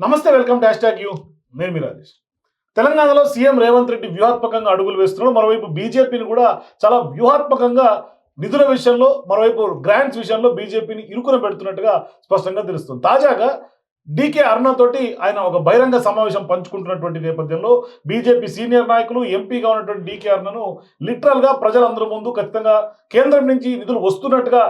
నమస్తే welcome dash tag you. నేను మీ రాజేష్. తెలంగాణలో సీఎం రేవంత్ రెడ్డి వ్యూహాత్మకంగా అడుగులు వేస్తున్నాడు. మరోవైపు బీజేపీని కూడా చాలా వ్యూహాత్మకంగా నిధుల విషయంలో మరోవైపు గ్రాంట్స్ విషయంలో బీజేపీని ఇరుకున పెడుతున్నట్టుగా స్పష్టంగా తెలుస్తుంది. తాజాగా డీకే అరుణ తోటి ఆయన ఒక బహిరంగ సమావేశం పంచుకుంటున్నటువంటి నేపథ్యంలో బీజేపీ సీనియర్ నాయకులు ఎంపీగా ఉన్నటువంటి డీకే అరుణను లిటరల్గా ప్రజలందరి ముందు ఖచ్చితంగా కేంద్రం నుంచి నిధులు వస్తున్నట్టుగా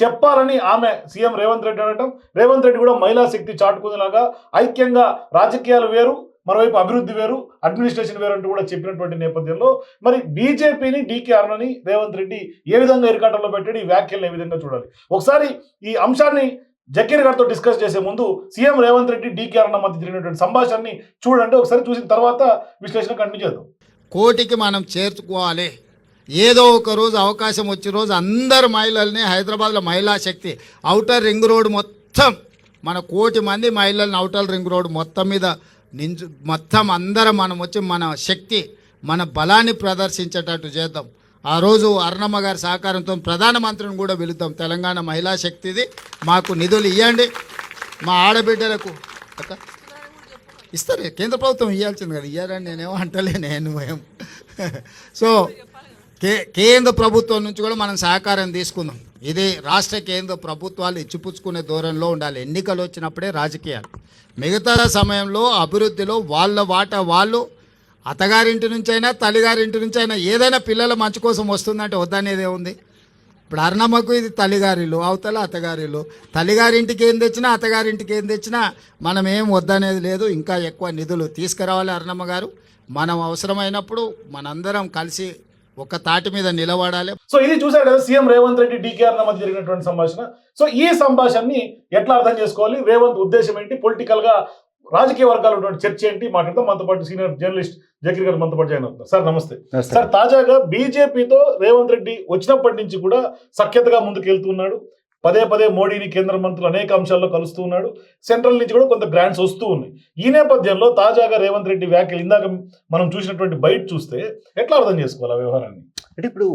చెప్పాలని ఆమె సీఎం రేవంత్ రెడ్డి అనటం. రేవంత్ రెడ్డి కూడా మహిళా శక్తి చాటుకునేలాగా ఐక్యంగా రాజకీయాలు వేరు మరోవైపు అభివృద్ధి వేరు అడ్మినిస్ట్రేషన్ వేరు అంటూ కూడా చెప్పినటువంటి నేపథ్యంలో మరి బీజేపీని డీకే అరుణని రేవంత్ రెడ్డి ఏ విధంగా ఇరుకాటంలో పెట్టాడు? ఈ వ్యాఖ్యలను ఏ విధంగా చూడాలి? ఒకసారి ఈ అంశాన్ని జకీర్ గారితో డిస్కస్ చేసే ముందు సీఎం రేవంత్ రెడ్డి డీకే అరుణ మధ్య జరిగినటువంటి సంభాషణని చూడండి. ఒకసారి చూసిన తర్వాత విశ్లేషణ కంటిన్యూ చేద్దాం. కోటికి మనం చేర్చుకోవాలి. ఏదో ఒక రోజు అవకాశం వచ్చే రోజు అందరు మహిళల్ని హైదరాబాద్లో మహిళా శక్తి అవుటర్ రింగ్ రోడ్ మొత్తం మన కోటి మంది మహిళల్ని అవుటర్ రింగ్ రోడ్ మొత్తం మీద నించు మొత్తం అందరం మనం వచ్చి మన శక్తి మన బలాన్ని ప్రదర్శించేటట్టు చేద్దాం. ఆ రోజు అరుణమ్మ గారి సహకారంతో ప్రధానమంత్రిని కూడా వెళుతాం తెలంగాణ మహిళా శక్తిది. మాకు నిధులు ఇవ్వండి మా ఆడబిడ్డలకు ఇస్తారు. కేంద్ర ప్రభుత్వం ఇవ్వాల్సింది కదా. ఇయ్యారని నేనేమో అంటలే నేను ఏం. సో కే కేంద్ర ప్రభుత్వం నుంచి కూడా మనం సహకారం తీసుకుందాం. ఇది రాష్ట్ర కేంద్ర ప్రభుత్వాలు ఇచ్చిపుచ్చుకునే దూరంలో ఉండాలి. ఎన్నికలు వచ్చినప్పుడే రాజకీయాలు. మిగతా సమయంలో అభివృద్ధిలో వాళ్ళ వాట వాళ్ళు అత్తగారింటి నుంచైనా తల్లిగారింటి నుంచి అయినా ఏదైనా పిల్లల మంచి కోసం వస్తుందంటే వద్దనేదే ఉంది. ఇప్పుడు అర్ణమ్మకు ఇది తల్లిగారిలు అవతల అత్తగారిలు తల్లిగారింటికి ఏం తెచ్చినా అత్తగారింటికి ఏం తెచ్చినా మనం ఏం వద్దనేది లేదు. ఇంకా ఎక్కువ నిధులు తీసుకురావాలి అరుణమ్మ గారు. మనం అవసరమైనప్పుడు మనందరం కలిసి ఒక తాటి మీద నిలబడాలి. సో ఇది చూసారు కదా సీఎం రేవంత్ రెడ్డి డీకేఆర్ మధ్య జరిగినటువంటి సంభాషణ. సో ఈ సంభాషణని ఎట్లా అర్థం చేసుకోవాలి? రేవంత్ ఉద్దేశం ఏంటి? పొలిటికల్గా రాజకీయ వర్గాలు ఉన్నటువంటి చర్చ ఏంటి? మాట్లాడతాం మనతో పాటు సీనియర్ జర్నలిస్ట్ జకీర్ గారు మనతో పాటు జాయిన్ అవుతున్నారు. సార్ నమస్తే. సార్ తాజాగా బీజేపీతో రేవంత్ రెడ్డి వచ్చినప్పటి నుంచి కూడా సఖ్యతగా ముందుకు వెళ్తున్నాడు పదే పదే మోడీని కేంద్ర మంత్రులు అనేక అంశాల్లో కలుస్తూ ఉన్నాడు. సెంట్రల్ నుంచి కూడా కొంత గ్రాంట్స్ వస్తూ ఉన్నాయి. ఈ నేపథ్యంలో తాజాగా రేవంత్ రెడ్డి వ్యాఖ్యలు ఇందాక మనం చూసినటువంటి బయట చూస్తే ఎట్లా అర్థం చేసుకోవాలి ఆ వ్యవహారాన్ని? అంటే ఇప్పుడు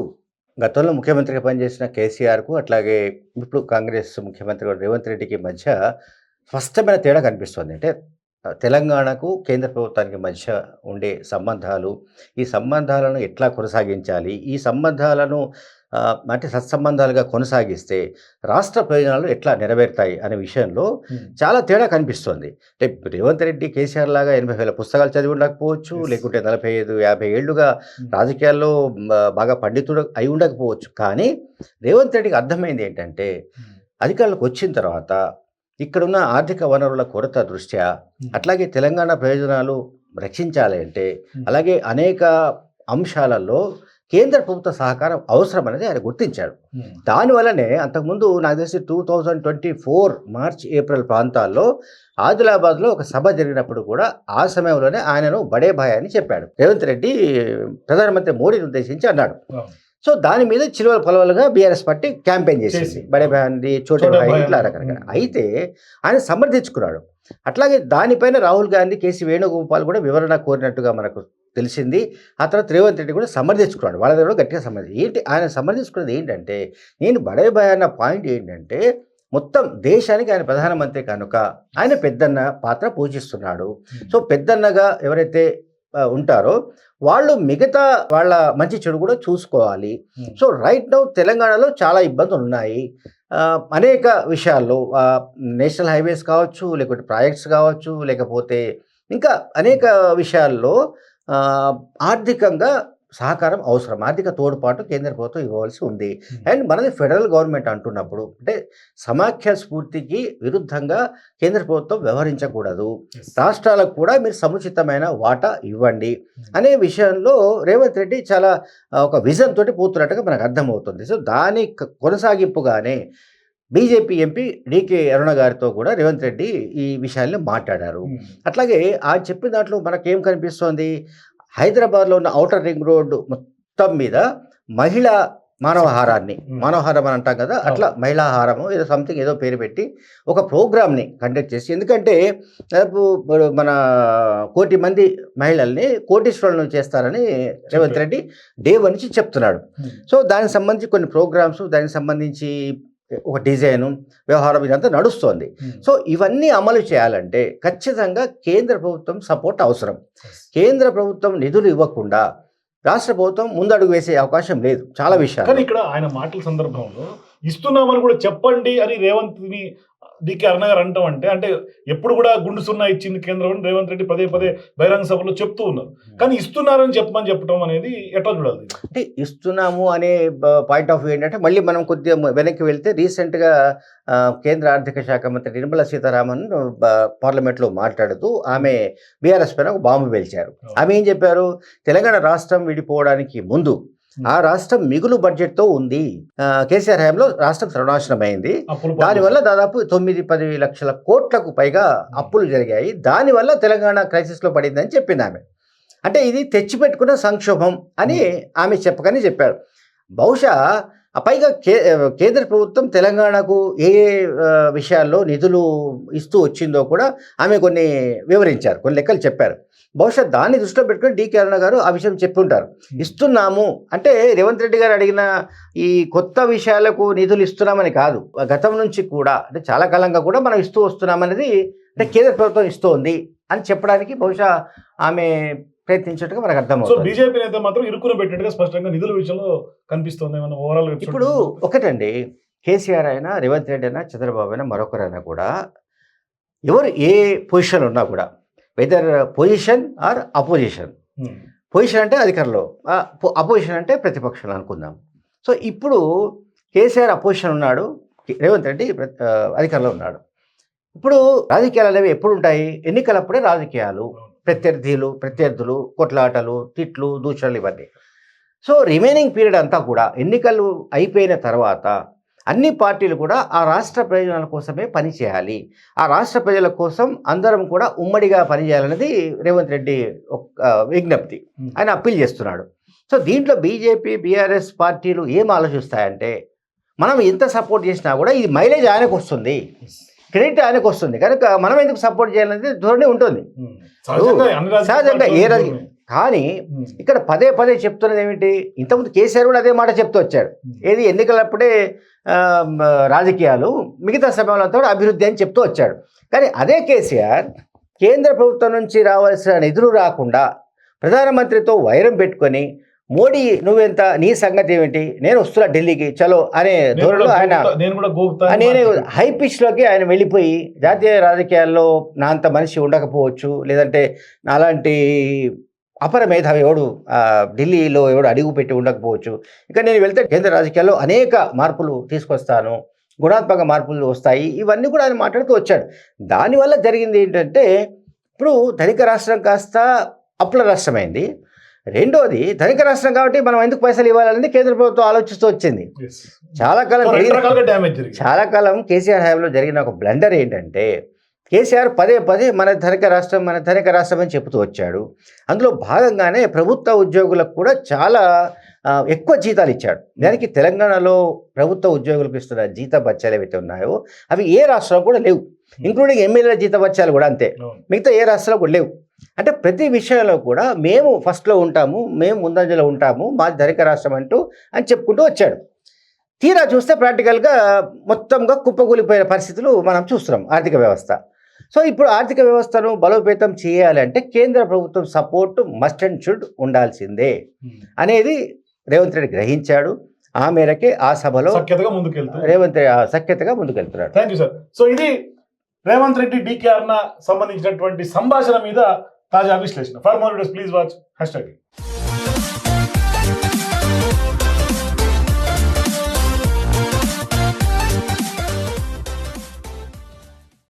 గతంలో ముఖ్యమంత్రిగా పనిచేసిన కేసీఆర్కు అట్లాగే ఇప్పుడు కాంగ్రెస్ ముఖ్యమంత్రి రేవంత్ రెడ్డికి మధ్య స్పష్టమైన తేడా కనిపిస్తుంది. అంటే తెలంగాణకు కేంద్ర ప్రభుత్వానికి మధ్య ఉండే సంబంధాలు ఈ సంబంధాలను ఎట్లా కొనసాగించాలి ఈ సంబంధాలను అంటే సత్సంబంధాలుగా కొనసాగిస్తే రాష్ట్ర ప్రయోజనాలు ఎట్లా నెరవేరుతాయి అనే విషయంలో చాలా తేడా కనిపిస్తుంది. అంటే రేవంత్ రెడ్డి కేసీఆర్ లాగా ఎనభై వేల పుస్తకాలు చదివి ఉండకపోవచ్చు. లేకుంటే నలభై ఐదు యాభై ఏళ్ళుగా రాజకీయాల్లో బాగా పండితుడు అయి ఉండకపోవచ్చు. కానీ రేవంత్ రెడ్డికి అర్థమైంది ఏంటంటే అధికారులకు వచ్చిన తర్వాత ఇక్కడున్న ఆర్థిక వనరుల కొరత దృష్ట్యా అట్లాగే తెలంగాణ ప్రయోజనాలు రక్షించాలి అంటే అలాగే అనేక అంశాలలో కేంద్ర ప్రభుత్వ సహకారం అవసరం అనేది ఆయన గుర్తించాడు. దానివల్లనే అంతకుముందు నాకు తెలిసి two thousand twenty four March April ప్రాంతాల్లో ఆదిలాబాద్లో ఒక సభ జరిగినప్పుడు కూడా ఆ సమయంలోనే ఆయనను బడే భాయ్ అని చెప్పాడు. రేవంత్ రెడ్డి ప్రధానమంత్రి మోడీని ఉద్దేశించి అన్నాడు. సో దాని మీద చిలువల పొలవలుగా బీఆర్ఎస్ పార్టీ క్యాంపెయిన్ చేసింది. చేసింది. బడే భాయ్ అంది చోటే భాయ్ ఇట్లా. రకరకాల. అయితే ఆయన సమర్థించుకున్నాడు. అట్లాగే దానిపైన రాహుల్ గాంధీ కేసీ వేణుగోపాల్ కూడా వివరణ కోరినట్టుగా మనకు తెలిసింది. ఆ తర్వాత రేవంత్ రెడ్డి కూడా సమర్థించుకున్నాడు. వాళ్ళ దగ్గర కూడా గట్టిగా సమర్థి ఏంటి? ఆయన సమర్థించుకున్నది ఏంటంటే నేను బడే భాయ్ అన్న పాయింట్ ఏంటంటే మొత్తం దేశానికి ఆయన ప్రధానమంత్రి కనుక ఆయన పెద్దన్న పాత్ర పూజిస్తున్నాడు సో పెద్దన్నగా ఎవరైతే ఉంటారో వాళ్ళు మిగతా వాళ్ళ మంచి చెడు కూడా చూసుకోవాలి. సో రైట్ నౌ తెలంగాణలో చాలా ఇబ్బందులు ఉన్నాయి అనేక విషయాల్లో నేషనల్ హైవేస్ కావచ్చు లేకపోతే ప్రాజెక్ట్స్ కావచ్చు లేకపోతే ఇంకా అనేక విషయాల్లో ఆర్థికంగా సహకారం అవసరం. ఆర్థిక తోడ్పాటు కేంద్ర ప్రభుత్వం ఇవ్వవలసి ఉంది. అండ్ మనది ఫెడరల్ గవర్నమెంట్ అంటున్నప్పుడు అంటే సమాఖ్య స్ఫూర్తికి విరుద్ధంగా కేంద్ర ప్రభుత్వం వ్యవహరించకూడదు. రాష్ట్రాలకు కూడా మీరు సముచితమైన వాటా ఇవ్వండి అనే విషయంలో రేవంత్ రెడ్డి చాలా ఒక విజన్ తోటి పోతున్నట్టుగా మనకు అర్థమవుతుంది. సో దాని కొనసాగింపుగానే బీజేపీ ఎంపీ డికే అరుణ గారితో కూడా రేవంత్ రెడ్డి ఈ విషయాల్ని మాట్లాడారు. అట్లాగే ఆ చెప్పిన దాంట్లో మనకేం కనిపిస్తోంది? హైదరాబాద్లో ఉన్న ఔటర్ రింగ్ రోడ్డు మొత్తం మీద మహిళా మానవహారాన్ని. మానవహారం అని అంటాం కదా అట్లా మహిళాహారము ఏదో సంథింగ్ ఏదో పేరు పెట్టి ఒక ప్రోగ్రామ్ని కండక్ట్ చేసి ఎందుకంటే ఇప్పుడు మన కోటి మంది మహిళల్ని కోటీశ్వరులను చేస్తారని రేవంత్ రెడ్డి డే వన్ నుంచి చెప్తున్నాడు. సో దానికి సంబంధించి కొన్ని ప్రోగ్రామ్స్ దానికి సంబంధించి ఒక డిజైను వ్యవహారం ఇదంతా నడుస్తోంది. సో ఇవన్నీ అమలు చేయాలంటే ఖచ్చితంగా కేంద్ర ప్రభుత్వం సపోర్ట్ అవసరం. కేంద్ర ప్రభుత్వం నిధులు ఇవ్వకుండా రాష్ట్ర ప్రభుత్వం ముందడుగు వేసే అవకాశం లేదు. చాలా కానీ విషయాలు. ఇక్కడ ఆయన మాటల సందర్భంలో ఇస్తున్నామని కూడా చెప్పండి అని రేవంత్ని డికే అరుణ గారు అంటాం అంటే అంటే ఎప్పుడు కూడా గుండు సున్నా ఇచ్చింది కేంద్రం అని రేవంత్ రెడ్డి పదే పదే బహిరంగ సభలో చెప్తూ ఉన్నారు. కానీ ఇస్తున్నారని చెప్పమని చెప్పడం అనేది ఎట్లా చూడాలి? అంటే ఇస్తున్నాము అనే పాయింట్ ఆఫ్ వ్యూ ఏంటంటే మళ్ళీ మనం కొద్దిగా వెనక్కి వెళ్తే రీసెంట్గా కేంద్ర ఆర్థిక శాఖ మంత్రి నిర్మలా సీతారామన్ పార్లమెంట్లో మాట్లాడుతూ ఆమె బీఆర్ఎస్ పైన ఒక బాంబు పేల్చారు. ఆమె ఏం చెప్పారు? తెలంగాణ రాష్ట్రం విడిపోవడానికి ముందు ఆ రాష్ట్రం మిగులు బడ్జెట్తో ఉంది. ఆ, కేసీఆర్ హయాంలో రాష్ట్రం సర్వనాశనం అయింది దానివల్ల దాదాపు తొమ్మిది పది లక్షల కోట్లకు పైగా అప్పులు జరిగాయి. దానివల్ల తెలంగాణ క్రైసిస్లో పడిందని చెప్పింది ఆమె. అంటే ఇది తెచ్చిపెట్టుకున్న సంక్షోభం అని ఆమె చెప్పకని చెప్పారు. బహుశా పైగా కే కేంద్ర ప్రభుత్వం తెలంగాణకు ఏ విషయాల్లో నిధులు ఇస్తూ వచ్చిందో కూడా ఆమె కొన్ని వివరించారు కొన్ని లెక్కలు చెప్పారు. బహుశా దాన్ని దృష్టిలో పెట్టుకుని డి అరుణ గారు ఆ విషయం చెప్పుంటారు. ఇస్తున్నాము. అంటే రేవంత్ రెడ్డి గారు అడిగిన ఈ కొత్త విషయాలకు నిధులు ఇస్తున్నామని కాదు. గతం నుంచి కూడా అంటే చాలా కాలంగా కూడా మనం ఇస్తూ వస్తున్నామనేది అంటే కేంద్ర ప్రభుత్వం ఇస్తోంది అని చెప్పడానికి బహుశా ఆమె ప్రయత్నించినట్టుగా మనకు అర్థమవుతుంది. బీజేపీ నేత మాత్రం ఇరుకున పెట్టినట్టుగా స్పష్టంగా నిధుల విషయంలో కనిపిస్తుంది ఓవరాల్ ఇప్పుడు ఒకటండి కేసీఆర్ అయినా రేవంత్ రెడ్డి అయినా చంద్రబాబు అయినా మరొకరైనా కూడా ఎవరు ఏ పొజిషన్ ఉన్నా కూడా whether position or opposition position అంటే అధికారంలో అపోజిషన్ అంటే ప్రతిపక్షంలో అనుకుందాం. సో ఇప్పుడు కేసీఆర్ అపోజిషన్ ఉన్నాడు రేవంత్ రెడ్డి అధికారంలో ఉన్నాడు. ఇప్పుడు రాజకీయాలు అనేవి ఎప్పుడు ఉంటాయి ఎన్నికలప్పుడే రాజకీయాలు. ప్రత్యర్థులు ప్రత్యర్థులు కొట్లాటలు తిట్లు దూషణలు ఇవన్నీ. సో రిమైనింగ్ పీరియడ్ అంతా కూడా ఎన్నికలు అయిపోయిన తర్వాత అన్ని పార్టీలు కూడా ఆ రాష్ట్ర ప్రయోజనాల కోసమే పనిచేయాలి ఆ రాష్ట్ర ప్రజల కోసం అందరం కూడా ఉమ్మడిగా పనిచేయాలనేది రేవంత్ రెడ్డి విజ్ఞప్తి. ఆయన అప్పీల్ చేస్తున్నాడు. సో దీంట్లో బీజేపీ బీఆర్ఎస్ పార్టీలు ఏం ఆలోచిస్తాయంటే మనం ఎంత సపోర్ట్ చేసినా కూడా ఇది మైలేజ్ ఆయనకు వస్తుంది. క్రెడిట్ ఆయనకు వస్తుంది. కనుక మనం ఎందుకు సపోర్ట్ చేయాలనేది ధోరణి ఉంటుంది. సహజంగా ఏ రాజకీయ- కానీ. ఇక్కడ పదే పదే చెప్తున్నది ఏమిటి? ఇంతకుముందు కేసీఆర్ కూడా అదే మాట చెప్తూ వచ్చాడు. ఏది ఎన్నికలప్పుడే రాజకీయాలు మిగతా సమయంలో అంతా కూడా అభివృద్ధి అని చెప్తూ వచ్చాడు. కానీ అదే కేసీఆర్ కేంద్ర ప్రభుత్వం నుంచి రావాల్సిన నిధులు రాకుండా ప్రధానమంత్రితో వైరం పెట్టుకొని మోడీ నువ్వెంత నీ సంగతి ఏమిటి? నేను వస్తున్నా ఢిల్లీకి చలో అనే ధోరణిలో ఆయన నేను. హై పిచ్లోకి ఆయన వెళ్ళిపోయి జాతీయ రాజకీయాల్లో నా అంత మనిషి ఉండకపోవచ్చు లేదంటే నాలాంటి అపర మేధావి ఎవడు ఢిల్లీలో ఎవడు అడుగు పెట్టి ఉండకపోవచ్చు. ఇక నేను వెళ్తే కేంద్ర రాజకీయాల్లో అనేక మార్పులు తీసుకొస్తాను గుణాత్మక మార్పులు వస్తాయి ఇవన్నీ కూడా ఆయన మాట్లాడుతూ వచ్చాడు. దానివల్ల జరిగింది ఏంటంటే ఇప్పుడు ధనిక రాష్ట్రం కాస్త అప్పుల రాష్ట్రమైంది రెండోది ధనిక రాష్ట్రం కాబట్టి మనం ఎందుకు పైసలు ఇవ్వాలనేది కేంద్ర ప్రభుత్వం ఆలోచిస్తూ వచ్చింది. చాలా కాలం చాలా కాలం కేసీఆర్ హయాంలో జరిగిన ఒక బ్లండర్ ఏంటంటే కేసీఆర్ పదే పదే మన ధనిక రాష్ట్రం మన ధనిక రాష్ట్రం అని చెబుతూ వచ్చాడు. అందులో భాగంగానే ప్రభుత్వ ఉద్యోగులకు కూడా చాలా ఎక్కువ జీతాలు ఇచ్చాడు. దానికి తెలంగాణలో ప్రభుత్వ ఉద్యోగులకు ఇస్తున్న జీత బత్యాలు ఏవైతే ఉన్నాయో అవి ఏ రాష్ట్రంలో కూడా లేవు. ఇంక్లూడింగ్ ఎమ్మెల్యేల జీత బత్యాలు కూడా అంతే. అవును. మిగతా ఏ రాష్ట్రంలో కూడా లేవు. అంటే ప్రతి విషయంలో కూడా మేము ఫస్ట్లో ఉంటాము మేము ముందంజలో ఉంటాము మా ధనిక రాష్ట్రం అంటూ అని చెప్పుకుంటూ వచ్చాడు. తీరా చూస్తే ప్రాక్టికల్గా మొత్తంగా కుప్పకూలిపోయిన పరిస్థితులు మనం చూస్తున్నాం ఆర్థిక వ్యవస్థ. సో ఇప్పుడు ఆర్థిక వ్యవస్థను బలోపేతం చేయాలంటే కేంద్ర ప్రభుత్వం సపోర్ట్ మస్ట్ అండ్ షుడ్ ఉండాల్సిందే. ఉమ్. అనేది రేవంత్ రెడ్డి గ్రహించాడు. ఆ మేరకే ఆ సభలో రేవంత్ సఖ్యతగా ముందుకెళ్తున్నాడు. థ్యాంక్ యూ సార్ సో ఇది రేవంత్ రెడ్డి డికే సంబంధించినటువంటి సంభాషణ మీద తాజా విశ్లేషణ. For more please watch hash